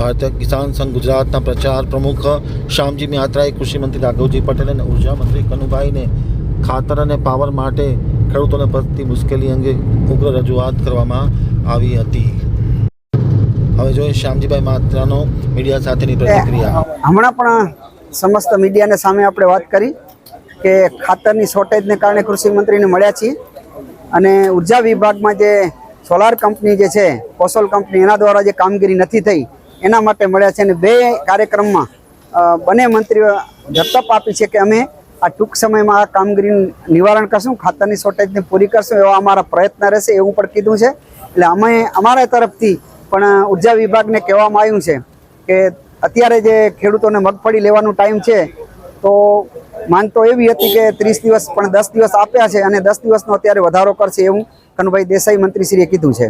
ભારતીય કિસાન સંઘ ગુજરાતના પ્રચાર પ્રમુખ શ્યામજી મિયાત્રાએ કૃષિમંત્રી રાઘવજી પટેલ અને ઊર્જા મંત્રી કનુભાઈને ખાતર અને પાવર માટે ખેડૂતોને પડતી મુશ્કેલી અંગે ઉગ્ર રજૂઆત કરવામાં આવી હતી. હવે જોઈએ શ્યામજીભાઈ માત્રાનો મીડિયા સાથેની પ્રતિક્રિયા. હમણાં પણ સમસ્ત મીડિયાને સામે આપણે વાત કરી કે ખાતરની શોર્ટેજને કારણે કૃષિમંત્રીને મળ્યા છીએ અને ઊર્જા વિભાગમાં જે સોલાર કંપની જે છે કોસોલ કંપની એના દ્વારા જે કામગીરી નથી થઈ એના માટે મળ્યા છે અને બે કાર્યક્રમમાં બંને મંત્રીઓ ઝટપ આપી છે કે અમે આ ટૂંક સમયમાં આ કામગીરીનું નિવારણ કરશું, ખાતરની શોર્ટેજને પૂરી કરશું એવા અમારા પ્રયત્ન રહેશે એવું પણ કીધું છે. એટલે અમે અમારા તરફથી પણ ઊર્જા વિભાગને કહેવામાં આવ્યું છે કે અત્યારે જે ખેડૂતોને મગફળી લેવાનો ટાઈમ છે, તો માનતો એવી હતી કે ત્રીસ દિવસ પણ દસ દિવસ આપ્યા છે અને દસ દિવસનો અત્યારે વધારો કરશે એવું કનુભાઈ દેસાઈ મંત્રીશ્રીએ કીધું છે.